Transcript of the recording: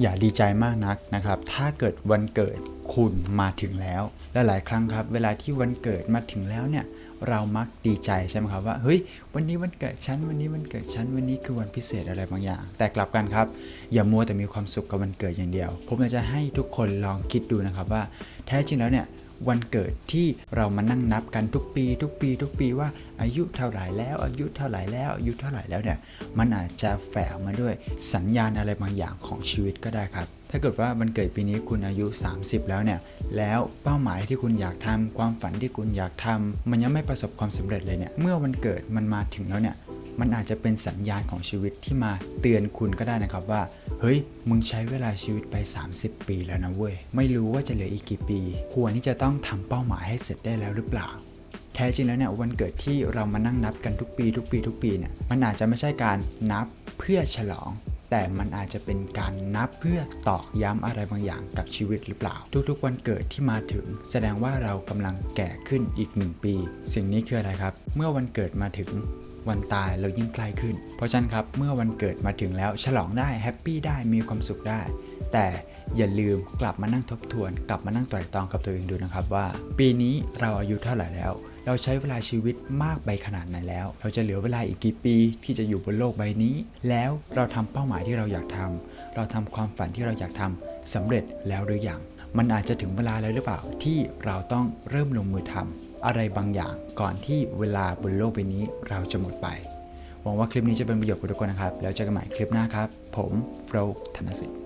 อย่าดีใจมากนักนะครับ ถ้าเกิดวันเกิดคุณมาถึงแล้วและหลายครั้งครับ เวลาที่วันเกิดมาถึงแล้วเนี่ยเรามักดีใจใช่ไหมครับว่าเฮ้ยวันนี้วันเกิดฉันวันนี้วันเกิดฉันวันนี้คือวันพิเศษอะไรบางอย่าง แต่กลับกันครับ อย่ามัวแต่มีความสุขกับวันเกิดอย่างเดียว ผมอยากจะให้ทุกคนลองคิดดูนะครับว่าแท้จริงแล้วเนี่ย วันเกิดที่เรามานั่งนับกันทุกปี ทุกปี ทุกปีว่าอายุเท่าไหร่แล้วอายุเท่าไหร่แล้วอายุเท่าไหร่แล้วเนี่ยมันอาจจะแฝงมาด้วยสัญญาณอะไรบางอย่างของชีวิตก็ได้ครับถ้าเกิดว่าวันเกิดปีนี้คุณอายุ 30 แล้วเนี่ย แล้วเป้าหมายที่คุณอยากทำความฝันที่คุณอยากทำมันยังไม่ประสบความสำเร็จเลยเนี่ย เมื่อวันเกิดมันมาถึงแล้วเนี่ย มันอาจจะเป็นสัญญาณของชีวิตที่มาเตือนคุณก็ได้นะครับว่า เฮ้ย มึงใช้เวลาชีวิตไป 30 ปีแล้วนะเว้ย ไม่รู้ว่าจะเหลืออีกกี่ปี ควรที่จะต้องทำเป้าหมายให้เสร็จได้แล้วหรือเปล่า แท้จริงแล้วเนี่ยวันเกิดที่เรามานั่งนับกันทุกปีทุกปีทุกปีเนี่ย มันอาจจะไม่ใช่การนับเพื่อฉลองแต่มันอาจจะเป็นการนับเพื่อตอกย้ำอะไรบางอย่างกับชีวิตหรือเปล่า ทุกๆวันเกิดที่มาถึง แสดงว่าเรากำลังแก่ขึ้นอีกหนึ่งปี สิ่งนี้คืออะไรครับ เมื่อวันเกิดมาถึง วันตายเรายิ่งใกล้ขึ้น เพราะฉะนั้นครับเมื่อวันเกิดมาถึงแล้วฉลองได้แฮปปี้ได้มีความสุขได้ แต่อย่าลืมกลับมานั่งทบทวน กลับมานั่งไตร่ตรองกับตัวเองดูนะครับว่า ปีนี้เราอายุเท่าไหร่แล้ว เราใช้เวลาชีวิตมากไปขนาดไหนแล้ว เราจะเหลือเวลาอีกกี่ปีที่จะอยู่บนโลกใบนี้ แล้วเราทำเป้าหมายที่เราอยากทำเราทำความฝันที่เราอยากทำสำเร็จแล้วหรือยังมันอาจจะถึงเวลาแล้วหรือเปล่าที่เราต้องเริ่มลงมือทำ อะไรบางอย่างก่อนที่เวลาบนโลกใบนี้เราจะหมดไป หวังว่าคลิปนี้จะเป็นประโยชน์กับทุกคนนะครับ แล้วเจอกันใหม่คลิปหน้าครับ ผมโฟล์ธนสิทธิ์